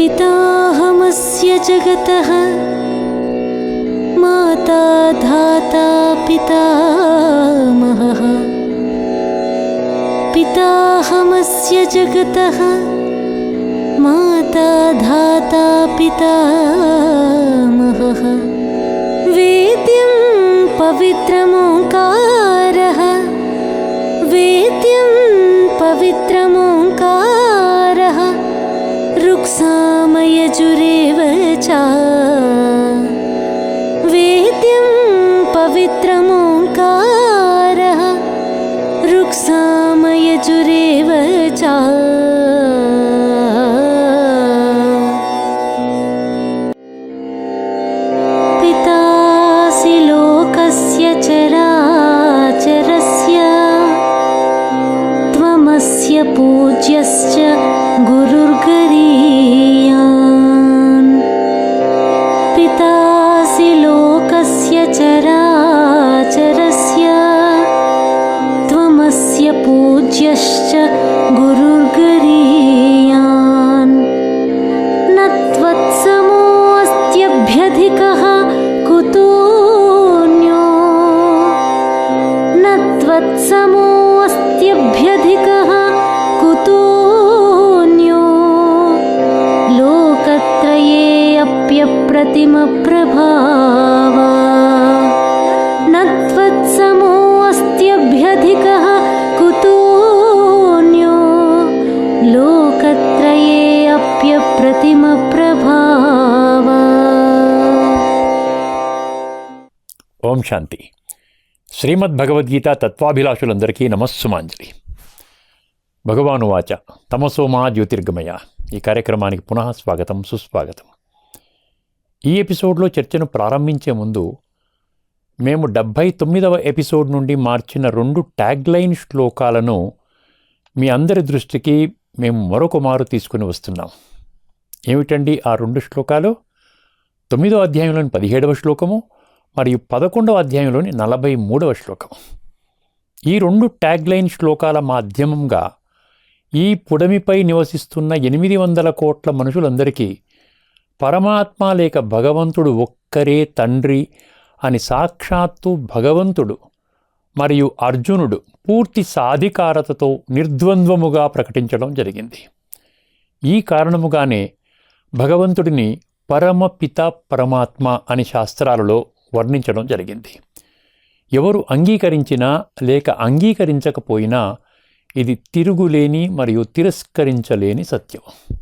पिताहमस्य जगतः। माता धाता पितामहः। पिताहमस्य जगतः। माता धाता पितामहः। वेद्यं पवित्रमोङ्कारः। वेद्यं पवित्रमोङ्कारः रुक्सामयजुरेव च वेद्यं पवित्रमोङ्कारः रुक्सामयजुरेव च न त्वत्समोऽस्त्यभ्यधिकः कुतोऽन्यो लोकत्रयेऽप्यप्रतिमप्रभावा ఓం శాంతి శ్రీమద్ భగవద్గీత తత్వాభిలాషులందరికీ నమస్సుమాంజలి భగవాను వాచ తమసోమా జ్యోతిర్గమయ ఈ కార్యక్రమానికి పునః స్వాగతం సుస్వాగతం ఈ ఎపిసోడ్లో చర్చను ప్రారంభించే ముందు మేము డెబ్భై తొమ్మిదవ ఎపిసోడ్ నుండి మార్చిన రెండు ట్యాగ్లైన్ శ్లోకాలను మీ అందరి దృష్టికి మేము మరొక మారు తీసుకుని వస్తున్నాం. ఏమిటండి ఆ రెండు శ్లోకాలు? తొమ్మిదో అధ్యాయంలోని పదిహేడవ శ్లోకము మరియు పదకొండవ అధ్యాయంలోని నలభై మూడవ శ్లోకం ఈ రెండు ట్యాగ్లైన్ శ్లోకాల మాధ్యమంగా ఈ పుడమిపై నివసిస్తున్న ఎనిమిది వందల కోట్ల మనుషులందరికీ పరమాత్మ లేక భగవంతుడు ఒక్కరే తండ్రి అని సాక్షాత్తు భగవంతుడు మరియు అర్జునుడు పూర్తి సాధికారతతో నిర్ద్వంద్వముగా ప్రకటించడం జరిగింది. ఈ కారణముగానే భగవంతుడిని పరమపిత పరమాత్మ అని శాస్త్రాలలో వర్ణించడం జరిగింది. ఎవరు అంగీకరించినా లేక అంగీకరించకపోయినా ఇది తిరుగులేని మరియు తిరస్కరించలేని సత్యం.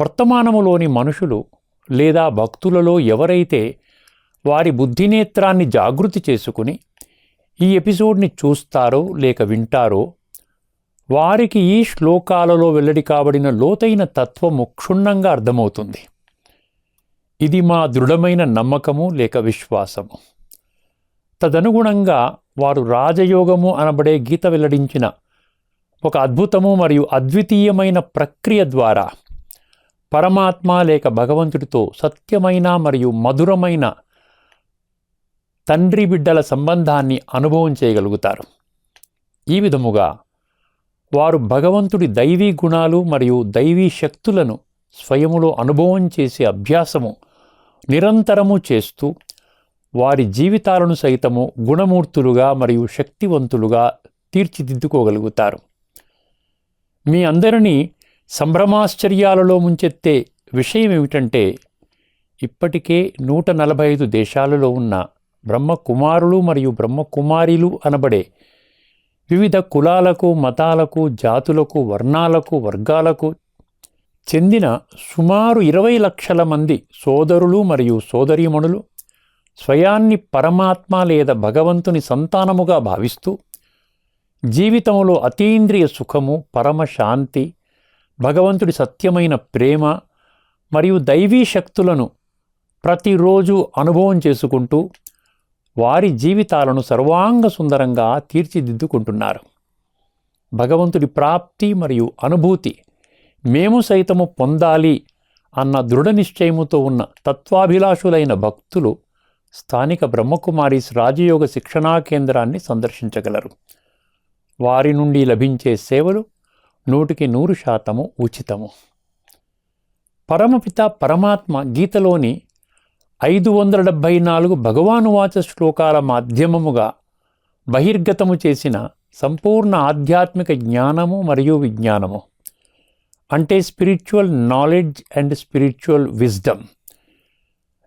వర్తమానములోని మనుషులు లేదా భక్తులలో ఎవరైతే వారి బుద్ధినేత్రాన్ని జాగృతి చేసుకుని ఈ ఎపిసోడ్ని చూస్తారో లేక వింటారో వారికి ఈ శ్లోకాలలో వెల్లడి కాబడిన లోతైన తత్వము క్షుణ్ణంగా అర్థమవుతుంది. ఇది మా దృఢమైన నమ్మకము లేక విశ్వాసము. తదనుగుణంగా వారు రాజయోగము అనబడే గీత వెల్లడించిన ఒక అద్భుతము మరియు అద్వితీయమైన ప్రక్రియ ద్వారా పరమాత్మ లేక భగవంతుడితో సత్యమైన మరియు మధురమైన తండ్రి బిడ్డల సంబంధాన్ని అనుభవం చేయగలుగుతారు. ఈ విధముగా వారు భగవంతుడి దైవీ గుణాలు మరియు దైవీ శక్తులను స్వయములో అనుభవం చేసే అభ్యాసము నిరంతరము చేస్తూ వారి జీవితాలను సైతము గుణమూర్తులుగా మరియు శక్తివంతులుగా తీర్చిదిద్దుకోగలుగుతారు. మీ అందరినీ సంభ్రమాశ్చర్యాలలో ముంచెత్తే విషయం ఏమిటంటే ఇప్పటికే నూట నలభై ఐదు దేశాలలో ఉన్న బ్రహ్మకుమారులు మరియు బ్రహ్మకుమారీలు అనబడే వివిధ కులాలకు మతాలకు జాతులకు వర్ణాలకు వర్గాలకు చెందిన సుమారు ఇరవై లక్షల మంది సోదరులు మరియు సోదరీమణులు స్వయాన్ని పరమాత్మ లేదా భగవంతుని సంతానముగా భావిస్తూ జీవితంలో అతీంద్రియ సుఖము పరమశాంతి భగవంతుడి సత్యమైన ప్రేమ మరియు దైవీ శక్తులను ప్రతిరోజు అనుభవం చేసుకుంటూ వారి జీవితాలను సర్వాంగ సుందరంగా తీర్చిదిద్దుకుంటున్నారు. భగవంతుడి ప్రాప్తి మరియు అనుభూతి మేము సైతము పొందాలి అన్న దృఢ నిశ్చయముతో ఉన్న తత్వాభిలాషులైన భక్తులు స్థానిక బ్రహ్మకుమారీస్ రాజయోగ శిక్షణా కేంద్రాన్ని సందర్శించగలరు. వారి నుండి లభించే సేవలు నూటికి నూరు శాతము ఉచితము. పరమపిత పరమాత్మ గీతలోని ఐదు వందల డెబ్భై నాలుగు భగవానువాచ శ్లోకాల మాధ్యమముగా బహిర్గతము చేసిన సంపూర్ణ ఆధ్యాత్మిక జ్ఞానము మరియు విజ్ఞానము. అంటే spiritual knowledge and spiritual wisdom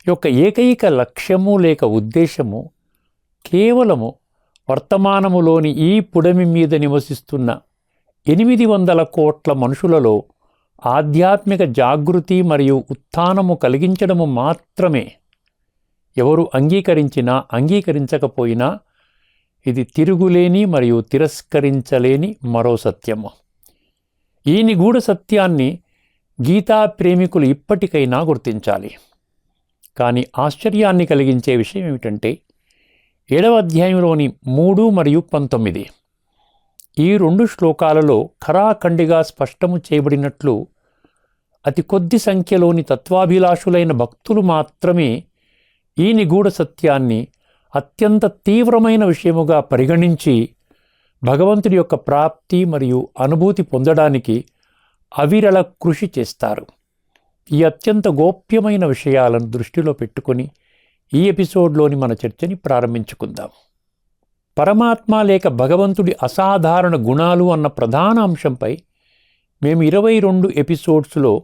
యొక్క ఏకైక లక్ష్యము లేక ఉద్దేశము కేవలము వర్తమానములోని ఈ పుడమి మీద నివసిస్తున్న ఎనిమిది వందల కోట్ల మనుషులలో ఆధ్యాత్మిక జాగృతి మరియు ఉత్థానము కలిగించడము మాత్రమే ఎవరు అంగీకరించినా అంగీకరించకపోయినా ఇది తిరుగులేని మరియు తిరస్కరించలేని మరో సత్యము. ఈ నిగూఢ సత్యాన్ని గీతా ప్రేమికులు ఇప్పటికైనా గుర్తించాలి. కానీ ఆశ్చర్యాన్ని కలిగించే విషయం ఏమిటంటే ఏడవ అధ్యాయంలోని మూడు మరియు పంతొమ్మిది ఈ రెండు శ్లోకాలలో ఖరాఖండిగా స్పష్టము చేయబడినట్లు అతి కొద్ది సంఖ్యలోని తత్వాభిలాషులైన భక్తులు మాత్రమే ఈ నిగూఢ సత్యాన్ని అత్యంత తీవ్రమైన విషయముగా పరిగణించి భగవంతుడి యొక్క ప్రాప్తి మరియు అనుభూతి పొందడానికి అవిరళ కృషి చేస్తారు. ఈ అత్యంత గోప్యమైన విషయాలను దృష్టిలో పెట్టుకొని ఈ ఎపిసోడ్లోని మన చర్చని ప్రారంభించుకుందాం. పరమాత్మ లేక భగవంతుడి అసాధారణ గుణాలు అన్న ప్రధాన అంశంపై మేము ఇరవై రెండు ఎపిసోడ్స్లో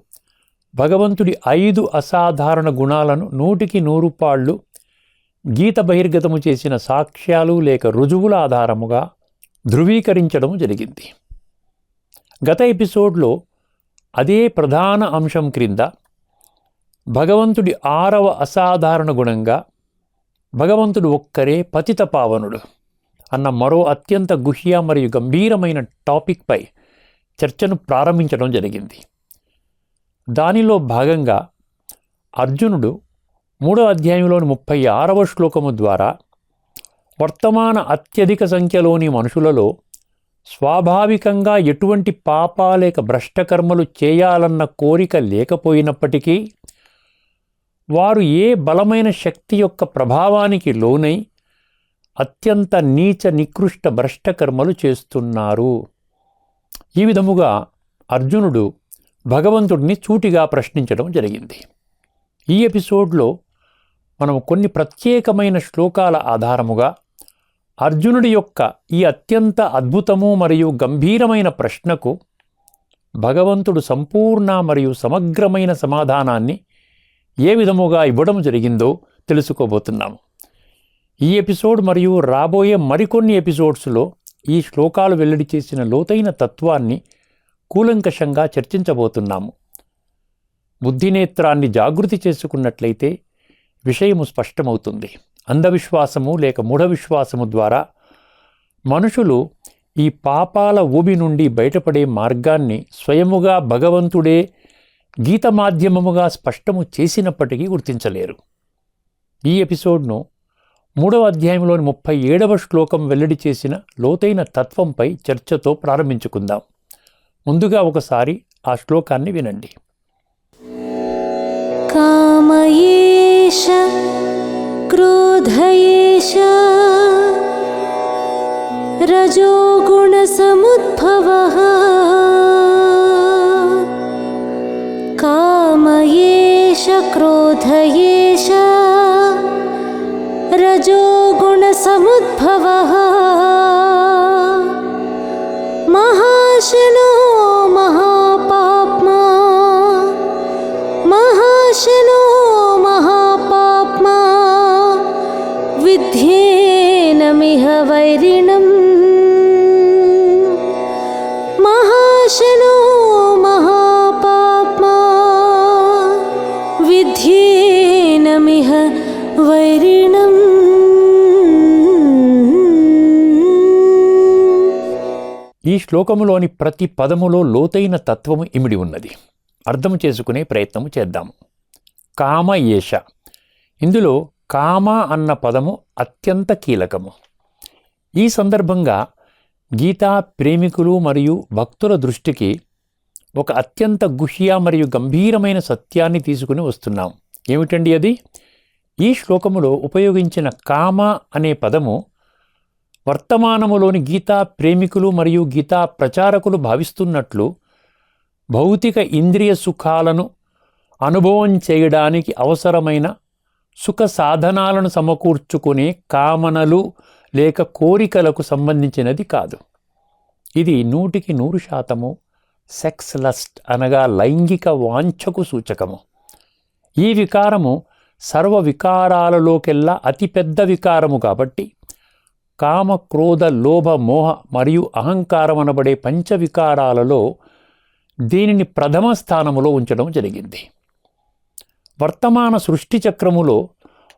భగవంతుడి ఐదు అసాధారణ గుణాలను నూటికి నూరు పాళ్ళు గీత బహిర్గతము చేసిన సాక్ష్యాలు లేక రుజువుల ఆధారముగా ధృవీకరించడం జరిగింది. గత ఎపిసోడ్లో అదే ప్రధాన అంశం క్రింద భగవంతుడి ఆరవ అసాధారణ గుణంగా భగవంతుడు ఒక్కరే పతిత పావనుడు అన్న మరో అత్యంత గుహ్య మరియు గంభీరమైన టాపిక్పై చర్చను ప్రారంభించడం జరిగింది. దానిలో భాగంగా అర్జునుడు మూడో అధ్యాయంలోని ముప్పై ఆరవ శ్లోకము ద్వారా వర్తమాన అత్యధిక సంఖ్యలోని మనుషులలో స్వాభావికంగా ఎటువంటి పాప లేక భ్రష్టకర్మలు చేయాలన్న కోరిక లేకపోయినప్పటికీ వారు ఏ బలమైన శక్తి యొక్క ప్రభావానికి లోనై అత్యంత నీచ నికృష్ట భ్రష్టకర్మలు చేస్తున్నారు. ఈ విధముగా అర్జునుడు భగవంతుడిని చూటిగా ప్రశ్నించడం జరిగింది. ఈ ఎపిసోడ్లో మనం కొన్ని ప్రత్యేకమైన శ్లోకాల ఆధారముగా అర్జునుడి యొక్క ఈ అత్యంత అద్భుతము మరియు గంభీరమైన ప్రశ్నకు భగవంతుడు సంపూర్ణ మరియు సమగ్రమైన సమాధానాన్ని ఏ విధముగా ఇవ్వడం జరిగిందో తెలుసుకోబోతున్నాము ఈ ఎపిసోడ్ మరియు రాబోయే మరికొన్ని ఎపిసోడ్స్లో ఈ శ్లోకాలు వెల్లడి చేసిన లోతైన తత్వాన్ని కూలంకషంగా చర్చించబోతున్నాము. బుద్ధినేత్రాన్ని జాగృతి చేసుకున్నట్లయితే విషయము స్పష్టమవుతుంది. అంధవిశ్వాసము లేక మూఢ విశ్వాసము ద్వారా మనుషులు ఈ పాపాల ఊబి నుండి బయటపడే మార్గాన్ని స్వయముగా భగవంతుడే గీత మాధ్యమముగా స్పష్టము చేసినప్పటికీ గుర్తించలేరు. ఈ ఎపిసోడ్ను మూడవ అధ్యాయంలోని ముప్పై ఏడవ శ్లోకం వెల్లడి చేసిన లోతైన తత్వంపై చర్చతో ప్రారంభించుకుందాం. ముందుగా ఒకసారి ఆ శ్లోకాన్ని వినండి. కామయేష క్రోధయేష రజోగుణసముద్భవ. కామయేష క్రోధయేష రజోగుణసముద్భవ. మహాశనో శ్లోకములోని ప్రతి పదములో లోతైన తత్వము ఇమిడి ఉన్నది. అర్థం చేసుకునే ప్రయత్నము చేద్దాము కామ ఏష. ఇందులో కామ అన్న పదము అత్యంత కీలకము. ఈ సందర్భంగా గీతా ప్రేమికులు మరియు భక్తుల దృష్టికి ఒక అత్యంత గుహ్య మరియు గంభీరమైన సత్యాన్ని తీసుకుని వస్తున్నాం. ఏమిటండి అది? ఈ శ్లోకములో ఉపయోగించిన కామ అనే పదము వర్తమానములోని గీతా ప్రేమికులు మరియు గీతా ప్రచారకులు భావిస్తున్నట్లు భౌతిక ఇంద్రియ సుఖాలను అనుభవం చేయడానికి అవసరమైన సుఖ సాధనాలను సమకూర్చుకునే కామనలు లేక కోరికలకు సంబంధించినది కాదు. ఇది నూటికి నూరు శాతము సెక్స్ లస్ట్ అనగా లైంగిక వాంఛకు సూచకము. ఈ వికారము సర్వ వికారాలలోకెల్లా అతిపెద్ద వికారము కాబట్టి కామ క్రోధ లోభ మోహ మరియు అహంకారం అనబడే పంచవికారాలలో దీనిని ప్రథమ స్థానములో ఉంచడం జరిగింది. వర్తమాన సృష్టి చక్రములో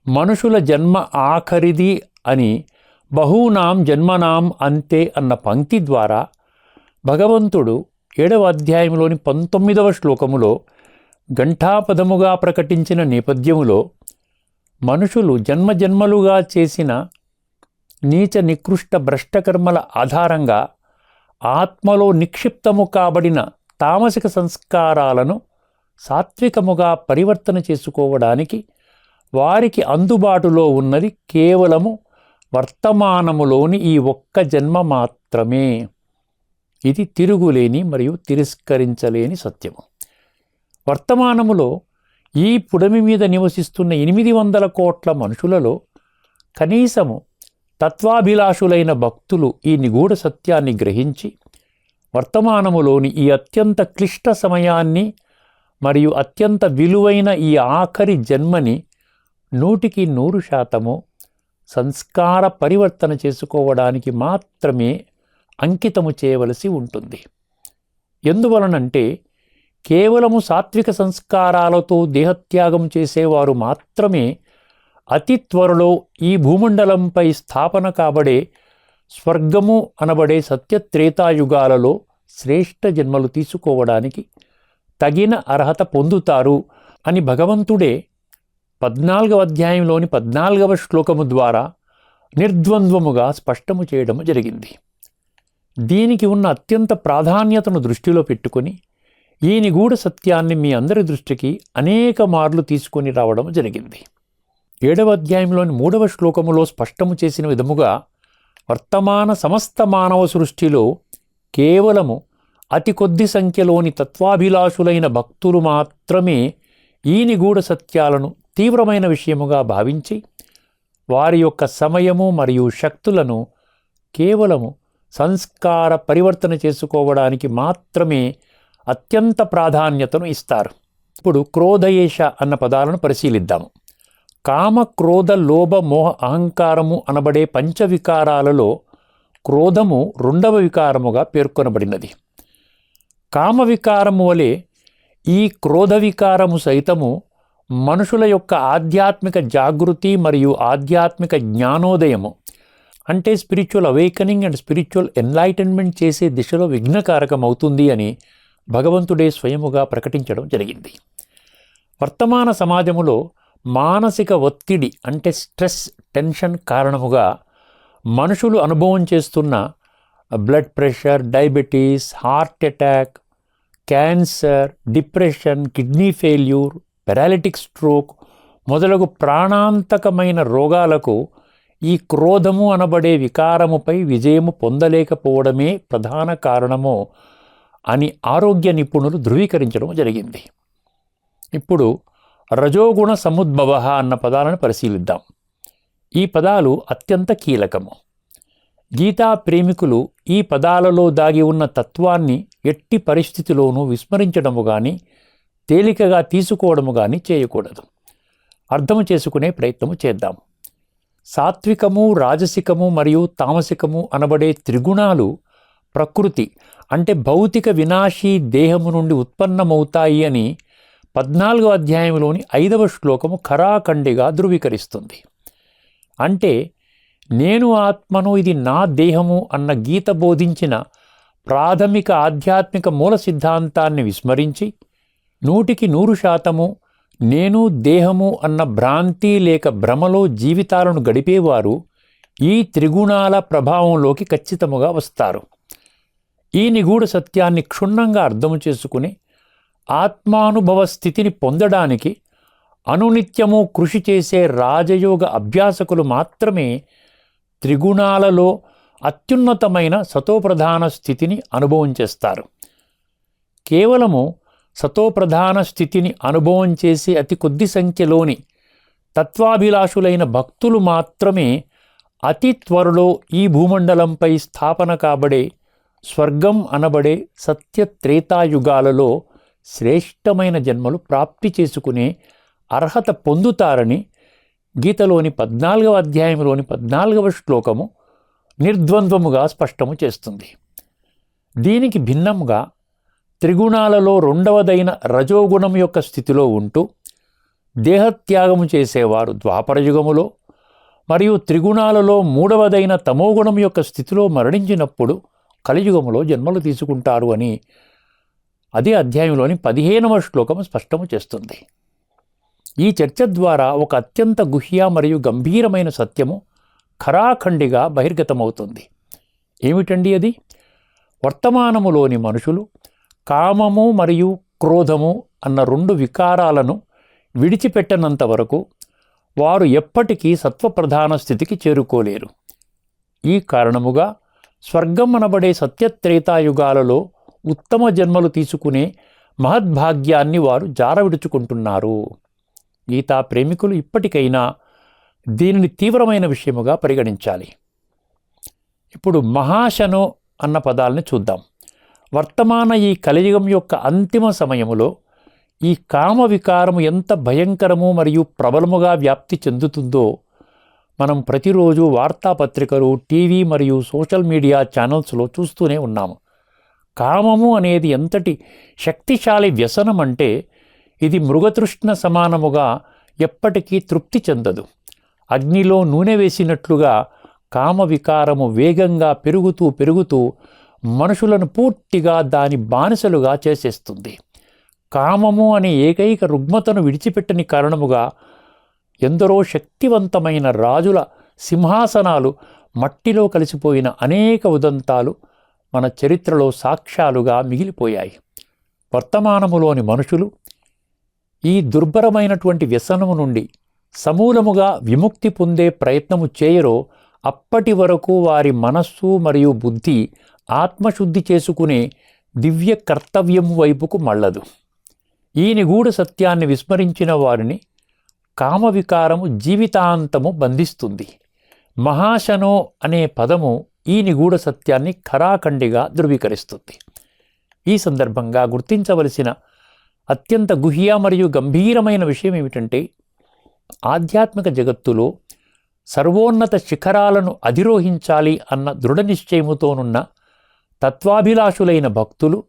మనుషుల జన్మ ఆఖరిది అని బహూనాం జన్మనాం అంతే అన్న పంక్తి ద్వారా భగవంతుడు ఏడవ అధ్యాయంలోని పంతొమ్మిదవ శ్లోకములో ఘంటాపదముగా ప్రకటించిన నేపథ్యములో మనుషులు జన్మజన్మలుగా చేసిన నీచ నికృష్ట భ్రష్టకర్మల ఆధారంగా ఆత్మలో నిక్షిప్తము కాబడిన తామసిక సంస్కారాలను సాత్వికముగా పరివర్తన చేసుకోవడానికి వారికి అందుబాటులో ఉన్నది కేవలము వర్తమానములోని ఈ ఒక్క జన్మ మాత్రమే. ఇది తిరుగులేని మరియు తిరస్కరించలేని సత్యము. వర్తమానములో ఈ పుడమి మీద నివసిస్తున్న ఎనిమిది వందల కోట్ల మనుషులలో కనీసము తత్వాభిలాషులైన భక్తులు ఈ నిగూఢ సత్యాన్ని గ్రహించి వర్తమానములోని ఈ అత్యంత క్లిష్ట సమయాన్ని మరియు అత్యంత విలువైన ఈ ఆఖరి జన్మని నూటికి నూరు శాతము సంస్కార పరివర్తన చేసుకోవడానికి మాత్రమే అంకితము చేయవలసి ఉంటుంది. ఎందువలనంటే కేవలము సాత్విక సంస్కారాలతో దేహత్యాగం చేసేవారు మాత్రమే అతి త్వరలో ఈ భూమండలంపై స్థాపన కాబడే స్వర్గము అనబడే సత్యత్రేతాయుగాలలో శ్రేష్ఠ జన్మలు తీసుకోవడానికి తగిన అర్హత పొందుతారు అని భగవంతుడే పద్నాలుగవ అధ్యాయంలోని పద్నాలుగవ శ్లోకము ద్వారా నిర్ద్వంద్వముగా స్పష్టము చేయడం జరిగింది. దీనికి ఉన్న అత్యంత ప్రాధాన్యతను దృష్టిలో పెట్టుకొని ఈ నిగూఢ సత్యాన్ని మీ అందరి దృష్టికి అనేక మార్లు తీసుకొని రావడం జరిగింది. ఏడవ అధ్యాయంలోని మూడవ శ్లోకములో స్పష్టము చేసిన విధముగా వర్తమాన సమస్త మానవ సృష్టిలో కేవలము అతి కొద్ది సంఖ్యలోని తత్వాభిలాషులైన భక్తులు మాత్రమే ఈ నిగూఢ సత్యాలను తీవ్రమైన విషయముగా భావించి వారి యొక్క సమయము మరియు శక్తులను కేవలము సంస్కార పరివర్తన చేసుకోవడానికి మాత్రమే అత్యంత ప్రాధాన్యతను ఇస్తారు. ఇప్పుడు క్రోధయేష అన్న పదాలను పరిశీలిద్దాము. కామ క్రోధ లోభ మోహ అహంకారము అనబడే పంచవికారాలలో క్రోధము రెండవ వికారముగా పేర్కొనబడినది. కామ వికారము వలె ఈ క్రోధ వికారము సైతము మనుషుల యొక్క ఆధ్యాత్మిక జాగృతి మరియు ఆధ్యాత్మిక జ్ఞానోదయము అంటే spiritual awakening and spiritual enlightenment చేసే దిశలో విఘ్నకారకమవుతుంది అని భగవంతుడే స్వయముగా ప్రకటించడం జరిగింది. వర్తమాన సమాజములో మానసిక ఒత్తిడి అంటే స్ట్రెస్ టెన్షన్ కారణముగా మనుషులు అనుభవం చేస్తున్న blood pressure diabetes heart attack cancer depression kidney failure paralytic stroke మొదలగు ప్రాణాంతకమైన రోగాలకు ఈ క్రోధము అనబడే వికారముపై విజయము పొందలేకపోవడమే ప్రధాన కారణము అని ఆరోగ్య నిపుణులు ధృవీకరించడం జరిగింది. ఇప్పుడు రజోగుణ సముద్భవ అన్న పదాలను పరిశీలిద్దాం. ఈ పదాలు అత్యంత కీలకము. గీతా ప్రేమికులు ఈ పదాలలో దాగి ఉన్న తత్వాన్ని ఎట్టి పరిస్థితిలోనూ విస్మరించడము కానీ తేలికగా తీసుకోవడము కానీ చేయకూడదు. అర్థము చేసుకునే ప్రయత్నము చేద్దాం. సాత్వికము రాజసికము మరియు తామసికము అనబడే త్రిగుణాలు ప్రకృతి అంటే భౌతిక వినాశీ దేహము నుండి ఉత్పన్నమవుతాయి అని పద్నాలుగో అధ్యాయంలోని ఐదవ శ్లోకము ఖరాఖండిగా ధృవీకరిస్తుంది. అంటే నేను ఆత్మను ఇది నా దేహము అన్న గీత బోధించిన ప్రాథమిక ఆధ్యాత్మిక మూల సిద్ధాంతాన్ని విస్మరించి నూటికి నూరు శాతము నేను దేహము అన్న భ్రాంతి లేక భ్రమలో జీవితాలను గడిపేవారు ఈ త్రిగుణాల ప్రభావంలోకి ఖచ్చితముగా వస్తారు. ఈ నిగూఢ సత్యాన్ని క్షుణ్ణంగా అర్థం చేసుకుని ఆత్మానుభవ స్థితిని పొందడానికి అనునిత్యము కృషి చేసే రాజయోగ అభ్యాసకులు మాత్రమే త్రిగుణాలలో అత్యున్నతమైన సతోప్రధాన స్థితిని అనుభవం చేస్తారు. కేవలము సతోప్రధాన స్థితిని అనుభవం చేసే అతి కొద్ది సంఖ్యలోని తత్వాభిలాషులైన భక్తులు మాత్రమే అతి త్వరలో ఈ భూమండలంపై స్థాపన కాబడే స్వర్గం అనబడే సత్య త్రేతాయుగాలలో శ్రేష్టమైన జన్మలు ప్రాప్తి చేసుకునే అర్హత పొందుతారని గీతలోని పద్నాలుగవ అధ్యాయంలోని పద్నాలుగవ శ్లోకము నిర్ద్వంద్వముగా స్పష్టము చేస్తుంది. దీనికి భిన్నముగా త్రిగుణాలలో రెండవదైన రజోగుణం యొక్క స్థితిలో ఉంటూ దేహత్యాగము చేసేవారు ద్వాపరయుగములో మరియు త్రిగుణాలలో మూడవదైన తమోగుణం యొక్క స్థితిలో మరణించినప్పుడు కలియుగములో జన్మలు తీసుకుంటారు అని అదే అధ్యాయంలోని పదిహేనవ శ్లోకం స్పష్టము చేస్తుంది. ఈ చర్చ ద్వారా ఒక అత్యంత గుహ్య మరియు గంభీరమైన సత్యము ఖరాఖండిగా బహిర్గతమవుతుంది. ఏమిటండి అది? వర్తమానములోని మనుషులు కామము మరియు క్రోధము అన్న రెండు వికారాలను విడిచిపెట్టనంత వరకు వారు ఎప్పటికీ సత్వప్రధాన స్థితికి చేరుకోలేరు. ఈ కారణముగా స్వర్గం అనబడే సత్యత్రేతాయుగాలలో ఉత్తమ జన్మలు తీసుకునే మహద్భాగ్యాన్ని వారు జారవిడుచుకుంటున్నారు. గీతా ప్రేమికులు ఇప్పటికైనా దీనిని తీవ్రమైన విషయముగా పరిగణించాలి. ఇప్పుడు మహాశను అన్న పదాలని చూద్దాం. వర్తమాన ఈ కలియుగం యొక్క అంతిమ సమయములో ఈ కామ వికారము ఎంత భయంకరము మరియు ప్రబలముగా వ్యాప్తి చెందుతుందో మనం ప్రతిరోజు వార్తాపత్రికలు టీవీ మరియు సోషల్ మీడియా ఛానల్స్లో చూస్తూనే ఉన్నాము. కామము అనేది ఎంతటి శక్తిశాలి వ్యసనం అంటే ఇది మృగతృష్ణ సమానముగా ఎప్పటికీ తృప్తి చెందదు. అగ్నిలో నూనె వేసినట్లుగా కామ వికారము వేగంగా పెరుగుతూ పెరుగుతూ మనుషులను పూర్తిగా దాని బానిసలుగా చేసేస్తుంది. కామము అనే ఏకైక రుగ్మతను విడిచిపెట్టని కారణముగా ఎందరో శక్తివంతమైన రాజుల సింహాసనాలు మట్టిలో కలిసిపోయిన అనేక ఉదంతాలు మన చరిత్రలో సాక్ష్యాలుగా మిగిలిపోయాయి. వర్తమానములోని మనుషులు ఈ దుర్భరమైనటువంటి వ్యసనము నుండి సమూలముగా విముక్తి పొందే ప్రయత్నము చేయరో అప్పటి వరకు వారి మనస్సు మరియు బుద్ధి ఆత్మశుద్ధి చేసుకునే దివ్య కర్తవ్యం వైపుకు మళ్ళదు. ఈ నిగూఢ సత్యాన్ని విస్మరించిన వారిని కామవికారము జీవితాంతము బంధిస్తుంది. మహాశనో అనే పదము ఈ నిగూఢ సత్యాన్ని ఖరాఖండిగా ధృవీకరిస్తుంది. ఈ సందర్భంగా గుర్తించవలసిన అత్యంత గుహ్య మరియు గంభీరమైన విషయం ఏమిటంటే ఆధ్యాత్మిక జగత్తులో సర్వోన్నత శిఖరాలను అధిరోహించాలి అన్న దృఢ నిశ్చయముతోనున్న తత్వాభిలాషులైన భక్తులు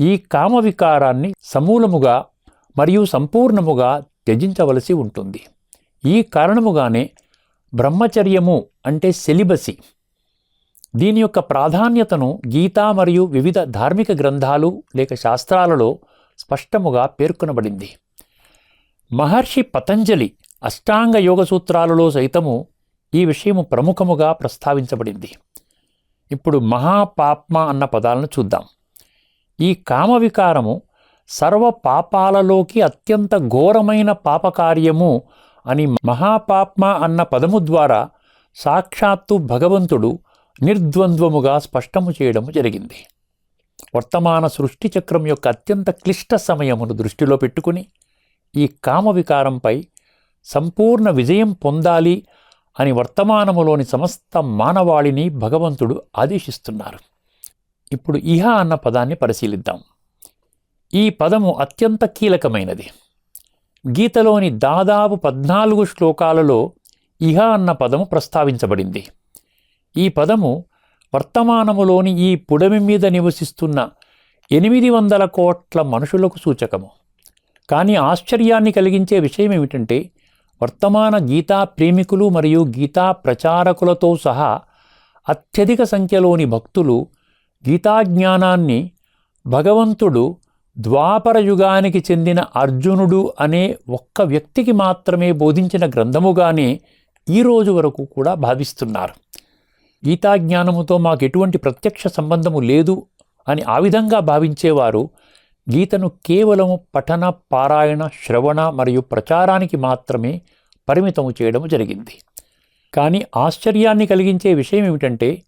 ఈ కామ వికారాన్ని సమూలముగా మరియు సంపూర్ణముగా త్యజించవలసి ఉంటుంది. ఈ కారణముగానే బ్రహ్మచర్యము అంటే సెలిబసి దీని యొక్క ప్రాధాన్యతను గీత మరియు వివిధ ధార్మిక గ్రంథాలు లేక శాస్త్రాలలో స్పష్టముగా పేర్కొనబడింది. మహర్షి పతంజలి అష్టాంగ యోగ సూత్రాలలో సైతము ఈ విషయము ప్రముఖముగా ప్రస్తావించబడింది. ఇప్పుడు మహాపాప్మ అన్న పదాలను చూద్దాం. ఈ కామవికారము సర్వ పాపాలలోకి అత్యంత ఘోరమైన పాపకార్యము అని మహాపాప్మ అన్న పదము ద్వారా సాక్షాత్తు భగవంతుడు నిర్ద్వంద్వముగా స్పష్టము చేయడము జరిగింది. వర్తమాన సృష్టి చక్రం యొక్క అత్యంత క్లిష్ట సమయమును దృష్టిలో పెట్టుకుని ఈ కామ వికారంపై సంపూర్ణ విజయం పొందాలి అని వర్తమానములోని సమస్త మానవాళిని భగవంతుడు ఆదేశిస్తున్నారు. ఇప్పుడు ఇహ అన్న పదాన్ని పరిశీలిద్దాం. ఈ పదము అత్యంత కీలకమైనది. గీతలోని దాదాపు పద్నాలుగు శ్లోకాలలో ఇహ అన్న పదము ప్రస్తావించబడింది. ఈ పదము వర్తమానములోని ఈ పుడమి మీద నివసిస్తున్న ఎనిమిది వందల కోట్ల మనుషులకు సూచకము. కానీ ఆశ్చర్యాన్ని కలిగించే విషయం ఏమిటంటే వర్తమాన గీతా ప్రేమికులు మరియు గీతా ప్రచారకులతో సహా అత్యధిక సంఖ్యలోని భక్తులు గీతాజ్ఞానాన్ని భగవంతుడు ద్వాపర యుగానికి చెందిన అర్జునుడు అనే ఒక్క వ్యక్తికి మాత్రమే బోధించిన గ్రంథముగానే ఈ రోజు వరకు కూడా భావిస్తున్నారు. గీతాజ్ఞానముతో మాకు ఎటువంటి ప్రత్యక్ష సంబంధము లేదు అని ఆ విధంగా భావించేవారు గీతను కేవలము పఠన పారాయణ శ్రవణ మరియు ప్రచారానికి మాత్రమే పరిమితము చేయడం జరిగింది. కానీ ఆశ్చర్యాన్ని కలిగించే విషయం ఏమిటంటే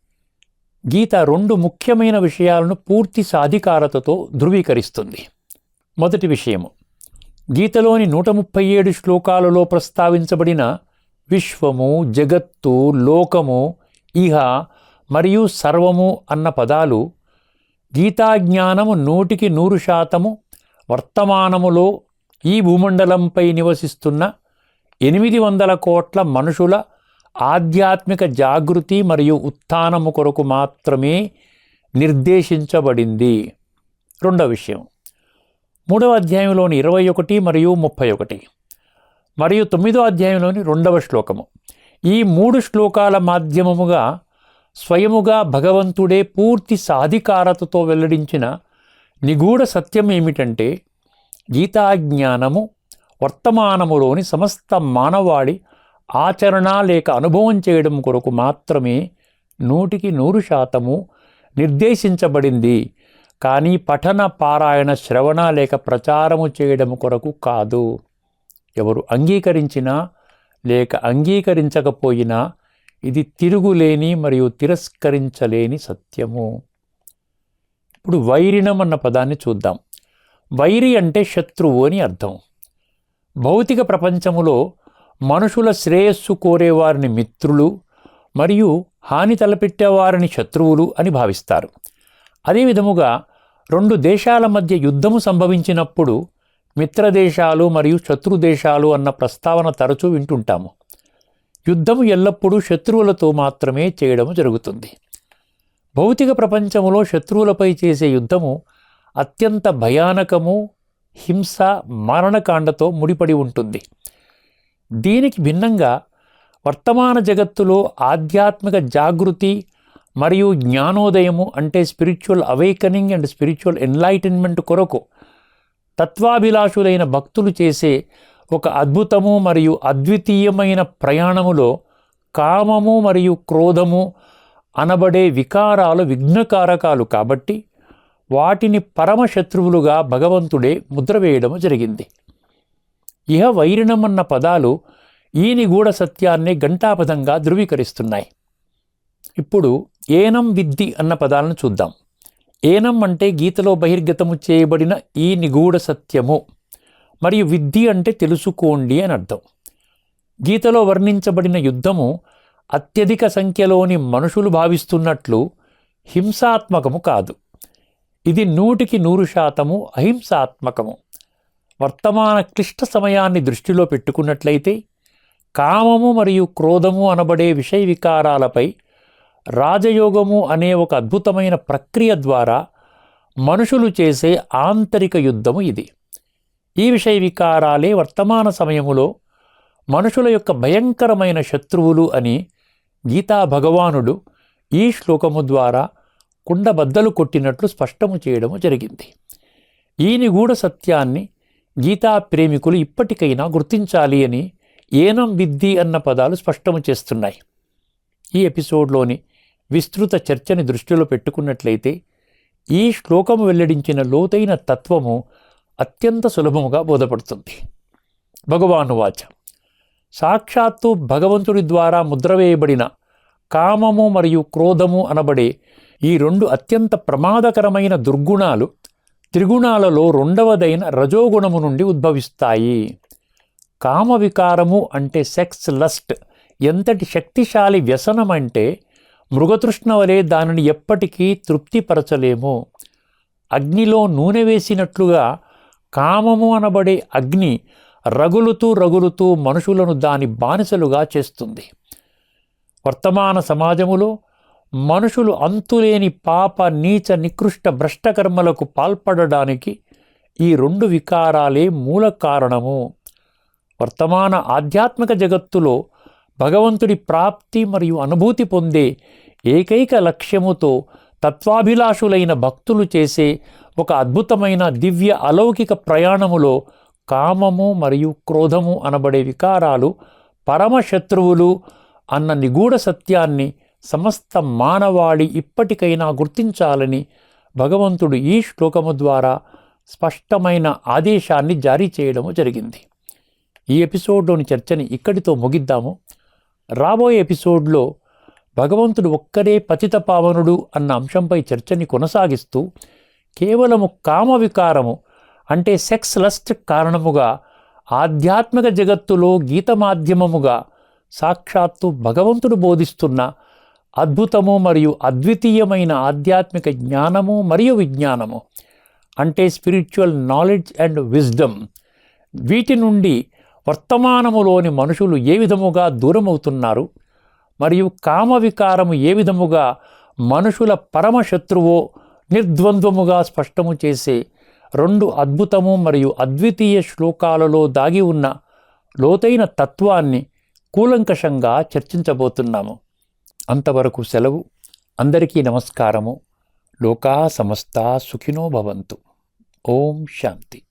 గీత రెండు ముఖ్యమైన విషయాలను పూర్తి సాధికారతతో ధృవీకరిస్తుంది. మొదటి విషయము గీతలోని నూట ముప్పై ఏడు శ్లోకాలలో ప్రస్తావించబడిన విశ్వము జగత్తు లోకము ఇహ మరియు సర్వము అన్న పదాలు గీతాజ్ఞానము నూటికి నూరు శాతము వర్తమానములో ఈ భూమండలంపై నివసిస్తున్న ఎనిమిది వందల కోట్ల మనుషుల ఆధ్యాత్మిక జాగృతి మరియు ఉత్థానము కొరకు మాత్రమే నిర్దేశించబడింది. రెండవ విషయం. మూడవ అధ్యాయంలోని ఇరవై ఒకటి మరియు ముప్పై ఒకటి. మరియు తొమ్మిదో అధ్యాయంలోని రెండవ శ్లోకము. ఈ మూడు శ్లోకాల మాధ్యమముగా స్వయముగా భగవంతుడే పూర్తి సాధికారతతో వెల్లడించిన నిగూఢ సత్యం ఏమిటంటే గీతాజ్ఞానము వర్తమానములోని సమస్త మానవాడి ఆచరణ లేక అనుభవం చేయడం కొరకు మాత్రమే నూటికి నూరు శాతము నిర్దేశించబడింది. కానీ పఠన పారాయణ శ్రవణ లేక ప్రచారము చేయడం కొరకు కాదు. ఎవరు అంగీకరించినా లేక అంగీకరించకపోయినా ఇది తిరుగులేని మరియు తిరస్కరించలేని సత్యము. ఇప్పుడు వైరిణం అన్న పదాన్ని చూద్దాం. వైరి అంటే శత్రువు అని అర్థం. భౌతిక ప్రపంచములో మనుషుల శ్రేయస్సు కోరేవారిని మిత్రులు మరియు హాని తలపెట్టేవారిని శత్రువులు అని భావిస్తారు. అదే విధముగా రెండు దేశాల మధ్య యుద్ధము సంభవించినప్పుడు మిత్రదేశాలు మరియు శత్రు దేశాలు అన్న ప్రస్తావన తరచూ వింటుంటాము. యుద్ధము ఎల్లప్పుడూ శత్రువులతో మాత్రమే చేయడము జరుగుతుంది. భౌతిక ప్రపంచంలో శత్రువులపై చేసే యుద్ధము అత్యంత భయానకము హింస మరణకాండతో ముడిపడి ఉంటుంది. దీనికి భిన్నంగా వర్తమాన జగత్తులో ఆధ్యాత్మిక జాగృతి మరియు జ్ఞానోదయము అంటే spiritual awakening and spiritual enlightenment కొరకు తత్వాభిలాషులైన భక్తులు చేసే ఒక అద్భుతము మరియు అద్వితీయమైన ప్రయాణములో కామము మరియు క్రోధము అనబడే వికారాలు విఘ్నకారకాలు కాబట్టి వాటిని పరమశత్రువులుగా భగవంతుడే ముద్ర వేయడము జరిగింది. ఇహ వైరిణమన్న పదాలు ఈ నిగూఢ సత్యాన్ని ఘంటాపదంగా ధృవీకరిస్తున్నాయి. ఇప్పుడు ఏనం విద్ది అన్న పదాలను చూద్దాం. ఏనం అంటే గీతలో బహిర్గతము చేయబడిన ఈ నిగూఢ సత్యము. మరియు విద్ది అంటే తెలుసుకోండి అని అర్థం. గీతలో వర్ణించబడిన యుద్ధము అత్యధిక సంఖ్యలోని మనుషులు భావిస్తున్నట్లు హింసాత్మకము కాదు. ఇది నూటికి నూరు శాతము అహింసాత్మకము. వర్తమాన క్లిష్ట సమయాన్ని దృష్టిలో పెట్టుకున్నట్లయితే కామము మరియు క్రోధము అనబడే విషయ వికారాలపై రాజయోగము అనే ఒక అద్భుతమైన ప్రక్రియ ద్వారా మనుషులు చేసే ఆంతరిక యుద్ధము ఇది. ఈ విషయ వికారాలే వర్తమాన సమయములో మనుషుల యొక్క భయంకరమైన శత్రువులు అని గీతా భగవానుడు ఈ శ్లోకము ద్వారా కుండబద్దలు కొట్టినట్లు స్పష్టము చేయడము జరిగింది. ఈ నిగూఢ సత్యాన్ని గీతా ప్రేమికులు ఇప్పటికైనా గుర్తించాలి అని ఏనం విద్ది అన్న పదాలు స్పష్టము చేస్తున్నాయి. ఈ ఎపిసోడ్లోని విస్తృత చర్చని దృష్టిలో పెట్టుకున్నట్లయితే ఈ శ్లోకము వెల్లడించిన లోతైన తత్వము అత్యంత సులభముగా బోధపడుతుంది. భగవాను వాచ. సాక్షాత్తు భగవంతుడి ద్వారా ముద్రవేయబడిన కామము మరియు క్రోధము అనబడే ఈ రెండు అత్యంత ప్రమాదకరమైన దుర్గుణాలు త్రిగుణాలలో రెండవదైన రజోగుణము నుండి ఉద్భవిస్తాయి. కామ వికారము అంటే సెక్స్ లస్ట్ ఎంతటి శక్తిశాలి వ్యసనమంటే అంటే మృగతృష్ణ వలె దానిని ఎప్పటికీ తృప్తిపరచలేము. అగ్నిలో నూనె వేసినట్లుగా కామము అనబడే అగ్ని రగులుతూ రగులుతూ మనుషులను దాని బానిసలుగా చేస్తుంది. వర్తమాన సమాజములో మనుషులు అంతులేని పాప నీచ నికృష్ట భ్రష్టకర్మలకు పాల్పడడానికి ఈ రెండు వికారాలే మూల కారణము. వర్తమాన ఆధ్యాత్మిక జగత్తులో భగవంతుడి ప్రాప్తి మరియు అనుభూతి పొందే ఏకైక లక్ష్యముతో తత్వాభిలాషులైన భక్తులు చేసే ఒక అద్భుతమైన దివ్య అలౌకిక ప్రయాణములో కామము మరియు క్రోధము అనబడే వికారాలు పరమశత్రువులు అన్న నిగూఢ సత్యాన్ని సమస్త మానవాళి ఇప్పటికైనా గుర్తించాలని భగవంతుడు ఈ శ్లోకము ద్వారా స్పష్టమైన ఆదేశాన్ని జారీ చేయడము జరిగింది. ఈ ఎపిసోడ్లోని చర్చని ఇక్కడితో ముగిద్దాము. రాబోయే ఎపిసోడ్లో భగవంతుడు ఒక్కరే పతిత పావనుడు అన్న అంశంపై చర్చని కొనసాగిస్తూ కేవలము కామ వికారము అంటే సెక్స్ లస్ట్ కారణముగా ఆధ్యాత్మిక జగత్తులో గీత మాధ్యమముగా సాక్షాత్తు భగవంతుడు బోధిస్తున్న అద్భుతము మరియు అద్వితీయమైన ఆధ్యాత్మిక జ్ఞానము మరియు విజ్ఞానము అంటే స్పిరిచువల్ నాలెడ్జ్ అండ్ విజ్డమ్. వీటి నుండి వర్తమానములోని మనుషులు ఏ విధముగా దూరమవుతున్నారు? మరియు కామవికారము ఏ విధముగా మనుషుల పరమశత్రువో నిర్ద్వంద్వముగా స్పష్టము చేసే రెండు అద్భుతము మరియు అద్వితీయ శ్లోకాలలో దాగి ఉన్న లోతైన తత్వాన్ని కూలంకషంగా చర్చించబోతున్నాము. అంతవరకు సెలవు. అందరికీ నమస్కారము. లోకా సమస్త సుఖినో భవంతు. ఓం శాంతి.